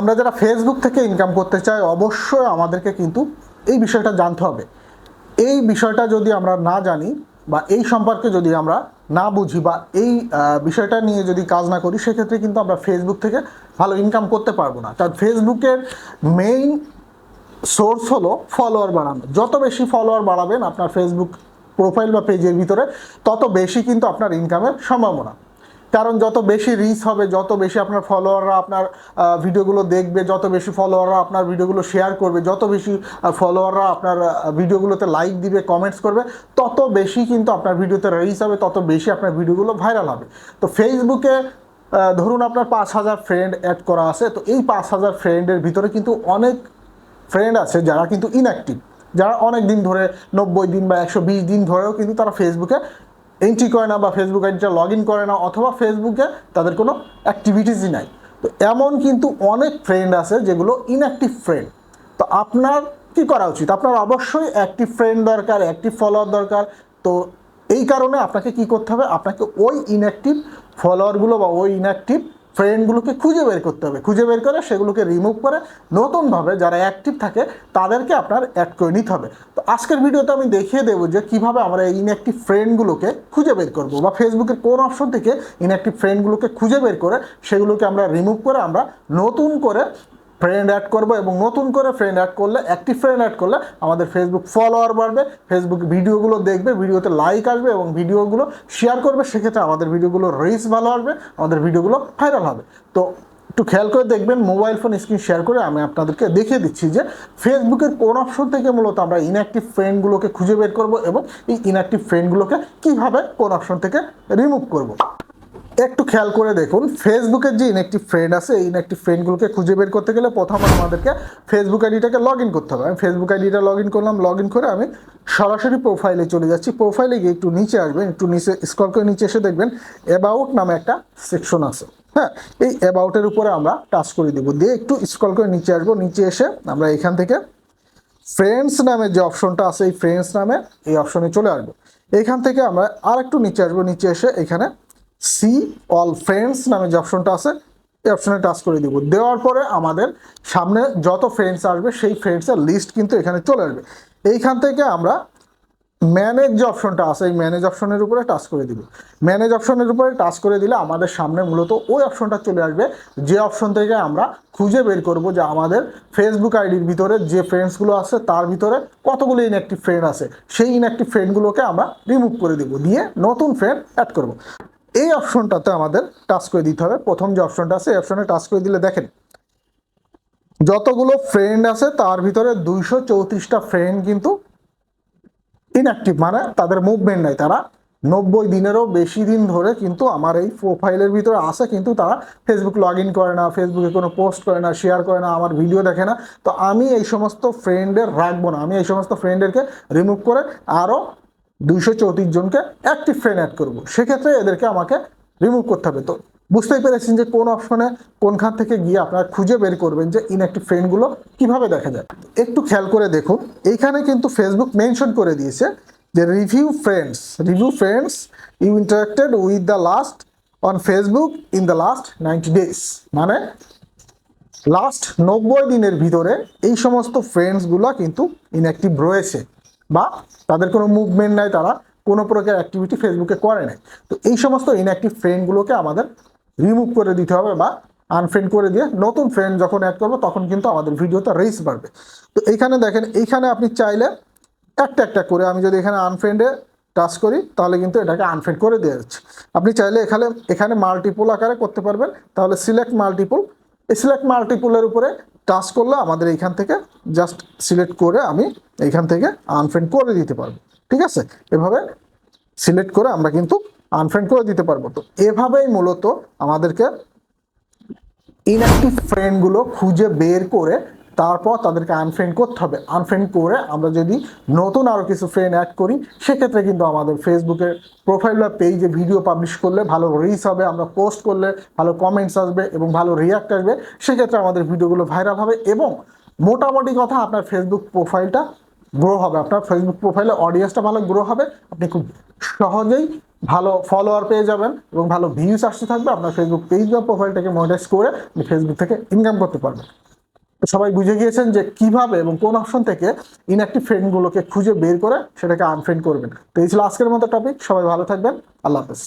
আমরা যারা ফেসবুক থেকে ইনকাম করতে চাই, অবশ্যই আমাদেরকে কিন্তু এই বিষয়টা জানতে হবে। এই বিষয়টা যদি আমরা না জানি বা এই সম্পর্কে যদি আমরা না বুঝি বা এই বিষয়টা নিয়ে যদি কাজ না করি, সেক্ষেত্রে কিন্তু আমরা ফেসবুক থেকে ভালো ইনকাম করতে পারব না। কারণ ফেসবুকের মেইন সোর্স হলো ফলোয়ার বাড়ানো। যত বেশি ফলোয়ার বাড়াবেন আপনার ফেসবুক প্রোফাইল বা পেজের ভিতরে, তত বেশি কিন্তু আপনার ইনকামের সম্ভাবনা। কারণ যত বেশি রিচ হবে, যত বেশি আপনার ফলোয়াররা আপনার ভিডিওগুলো দেখবে, যত বেশি ফলোয়াররা আপনার ভিডিওগুলো শেয়ার করবে, যত বেশি ফলোয়াররা আপনার ভিডিওগুলোতে লাইক দিবে কমেন্টস করবে, তত বেশি কিন্তু আপনার ভিডিওতে রিচ হবে, তত বেশি আপনার ভিডিওগুলো ভাইরাল হবে। তো ফেসবুকে ধরুন আপনার পাঁচ হাজার ফ্রেন্ড অ্যাড করা আছে, তো এই পাঁচ হাজার ফ্রেন্ডের ভিতরে কিন্তু অনেক ফ্রেন্ড আছে যারা কিন্তু ইনঅ্যাক্টিভ যারা অনেক দিন ধরে, নব্বই দিন বা একশো বিশ দিন ধরেও কিন্তু তারা ফেসবুকে এন্ট্রি করে না বা ফেসবুক আইডিটা লগ ইন করে না অথবা ফেসবুকে তাদের কোনো অ্যাক্টিভিটিসই নাই। তো এমন কিন্তু অনেক ফ্রেন্ড আছে যেগুলো ইনঅ্যাক্টিভ ফ্রেন্ড তো আপনার কি করা উচিত? আপনার অবশ্যই অ্যাক্টিভ ফ্রেন্ড দরকার অ্যাক্টিভ ফলোয়ার দরকার। তো এই কারণে আপনাকে কি করতে হবে? আপনাকে ওই ইনঅ্যাক্টিভ ফলোয়ারগুলো বা ওই ইনঅ্যাক্টিভ ফ্রেন্ডগুলোকে খুঁজে বের করতে হবে। খুঁজে বের করে সেগুলোকে রিমুভ করে নতুনভাবে যারা অ্যাক্টিভ থাকে, তাদেরকে আপনার অ্যাড করে নিতে হবে। তো আজকের ভিডিওতে আমি দেখিয়ে দেবো যে কীভাবে আমরা এই ইনঅ্যাক্টিভ ফ্রেন্ডগুলোকে খুঁজে বের করব বা ফেসবুকের কোন অপশন থেকে ইনঅ্যাক্টিভ ফ্রেন্ডগুলোকে খুঁজে বের করে সেগুলোকে আমরা রিমুভ করে আমরা নতুন করে ফ্রেন্ড অ্যাড করব এবং নতুন করে ফ্রেন্ড অ্যাড করলে অ্যাক্টিভ ফ্রেন্ড অ্যাড করলে আমাদের ফেসবুক ফলোয়ার বাড়বে ফেসবুক ভিডিওগুলো দেখবে ভিডিওতে লাইক আসবে এবং ভিডিওগুলো শেয়ার করবে, সেক্ষেত্রে আমাদের ভিডিওগুলো রিচ ভালো আসবে, আমাদের ভিডিওগুলো ভাইরাল হবে। তো একটু খেয়াল করে দেখবেন মোবাইল ফোন স্ক্রিন শেয়ার করে আমি আপনাদেরকে দেখিয়ে দিচ্ছি যে ফেসবুকের কোন অপশন থেকে মূলত আমরা ইনঅ্যাক্টিভ ফ্রেন্ডগুলোকে খুঁজে বের করব এবং এই ইনঅ্যাক্টিভ ফ্রেন্ডগুলোকে কীভাবে কোন অপশন থেকে রিমুভ করব। একটু খেয়াল করে দেখুন ফেসবুকের যে ইনঅ্যাক্টিভ ফ্রেন্ড আছে, এই ইনঅ্যাক্টিভ ফ্রেন্ডগুলোকে খুঁজে বের করতে গেলে প্রথমে আমাদেরকে ফেসবুক আইডিটাকে লগ ইন করতে হবে। আমি ফেসবুক আইডিটা লগ ইন করলাম লগ ইন করে আমি সরাসরি প্রোফাইলে চলে যাচ্ছি। প্রোফাইলে গিয়ে একটু নিচে আসবেন, একটু নিচে স্ক্রল করে নিচে এসে দেখবেন অ্যাবাউট নামে একটা সেকশন আছে। হ্যাঁ এই অ্যাবাউটের উপরে আমরা টাচ করে দিব। দিয়ে একটু স্ক্রল করে নিচে আসব, নিচে এসে আমরা এখান থেকে ফ্রেন্ডস নামে যে অপশনটা আছে, এই ফ্রেন্ডস নামে এই অপশনে চলে আসব। এখান থেকে আমরা আর একটু নিচে আসব, নিচে এসে এখানে সি, অল ফ্রেন্ডস নামে যে অপশনটা আছে, এই অপশনে টাচ করে দিব। দেওয়ার পরে আমাদের সামনে যত ফ্রেন্ডস আসবে, সেই ফ্রেন্ডসের লিস্ট কিন্তু এখানে চলে আসবে। এইখান থেকে আমরা ম্যানেজ যে অপশনটা আছে, এই ম্যানেজ অপশনের উপরে টাচ করে দিব। ম্যানেজ অপশনের উপরে টাচ করে দিলে আমাদের সামনে মূলত ওই অপশনটা চলে আসবে। যে অপশন থেকে আমরা খুঁজে বের করব যে আমাদের ফেসবুক আইডির ভিতরে যে ফ্রেন্ডসগুলো আছে, তার ভিতরে কতগুলো ইনঅ্যাক্টিভ ফ্রেন্ড আছে, সেই ইনঅ্যাক্টিভ ফ্রেন্ডগুলোকে আমরা রিমুভ করে দিব। দিয়ে নতুন ফ্রেন্ড অ্যাড করব। এই অপশনটাতে আমাদের টাচ করে দিতে হবে। প্রথম যে অপশনটা আছে, এই অপশনে টাচ করে দিলে দেখেন, যতগুলো ফ্রেন্ড আছে, তার ভিতরে দুইশো চৌত্রিশটা ফ্রেন্ড কিন্তু ইনঅ্যাক্টিভ মানে তাদের মুভমেন্ট নাই। তারা নব্বই দিনেরও বেশি দিন ধরে কিন্তু আমার এই প্রোফাইলের ভিতরে আসে কিন্তু তারা ফেসবুক লগ ইন করে না ফেসবুকে কোনো পোস্ট করে না শেয়ার করে না, আমার ভিডিও দেখে না। তো আমি এই সমস্ত ফ্রেন্ডের রাখব না। আমি এই সমস্ত ফ্রেন্ডেরকে রিমুভ করে আরও দুইশো চৌত্রিশ জনকে অ্যাক্টিভ ফ্রেন্ড অ্যাড করব। সেক্ষেত্রে এদেরকে আমাকে রিমুভ করতে হবে। তো বুঝতেই পেরেছেন যে কোন অপশনে কোনখান থেকে গিয়ে আপনারা খুঁজে বের করবেন যে ইনঅ্যাক্টিভ ফ্রেন্ডগুলো কীভাবে দেখা যায়। একটু খেয়াল করে দেখুন, এইখানে কিন্তু ফেসবুক মেনশন করে দিয়েছে যে review friends review friends you interacted with the last on Facebook in the last ninety days মানে লাস্ট নব্বই দিনের ভিতরে এই সমস্ত ফ্রেন্ডসগুলো কিন্তু ইনঅ্যাক্টিভ রয়েছে। বা তাদের কোনো মুভমেন্ট নাই, তারা কোনো প্রকার অ্যাক্টিভিটি ফেসবুকে করে নাই। তো এই সমস্ত ইনঅ্যাক্টিভ ফ্রেন্ডগুলোকে আমাদের রিমুভ করে দিতে হবে বা আনফ্রেন্ড করে দিয়ে নতুন ফ্রেন্ড যখন অ্যাড করব, তখন কিন্তু আমাদের ভিডিওতে রেস বাড়বে। তো এইখানে দেখেন, এইখানে আপনি চাইলে একটা একটা করে, আমি যদি এখানে আনফ্রেন্ডে টাচ করি, তাহলে কিন্তু এটাকে আনফ্রেন্ড করে দেওয়া যাচ্ছে। আপনি চাইলে এখানে এখানে মাল্টিপুল আকারে করতে পারবেন। তাহলে সিলেক্ট মাল্টিপুল এই সিলেক্ট মাল্টিপুলের উপরে টাচ করলে আমাদের এইখান থেকে জাস্ট সিলেক্ট করে আমি এইখান থেকে আনফ্রেন্ড করে দিতে পারব। ঠিক আছে? এভাবে সিলেক্ট করে আমরা কিন্তু আনফ্রেন্ড করে দিতে পারব। তো এভাবেই মূলত আমাদেরকে ইনঅ্যাক্টিভ ফ্রেন্ডগুলো খুঁজে বের করে তারপর তাদেরকে আনফ্রেন্ড করতে হবে। আনফ্রেন্ড করে আমরা যদি নতুন আরও কিছু ফ্রেন্ড অ্যাড করি, সেক্ষেত্রে কিন্তু আমাদের ফেসবুকের প্রোফাইল বা পেজে ভিডিও পাবলিশ করলে ভালো রিচ হবে, আমরা পোস্ট করলে ভালো কমেন্টস আসবে এবং ভালো রিয়াক্ট আসবে। সেক্ষেত্রে আমাদের ভিডিওগুলো ভাইরাল হবে এবং মোটামুটি কথা আপনার ফেসবুক প্রোফাইলটা গ্রো হবে। আপনার ফেসবুক প্রোফাইলে অডিয়েন্সটা ভালো গ্রো হবে। আপনি খুব সহজেই ভালো ফলোয়ার পেয়ে যাবেন এবং ভালো ভিউজ আসতে থাকবে। আপনার ফেসবুক পেজ বা প্রোফাইলটাকে মনিটাইজ করে আপনি ফেসবুক থেকে ইনকাম করতে পারবেন। সবাই বুঝে গিয়েছেন যে কীভাবে এবং কোন অপশন থেকে ইনঅ্যাক্টিভ ফ্রেন্ডগুলোকে খুঁজে বের করে সেটাকে আনফ্রেন্ড করবেন। তো এই ছিল আজকের মতো টপিক সবাই ভালো থাকবেন, আল্লাহ হাফেজ।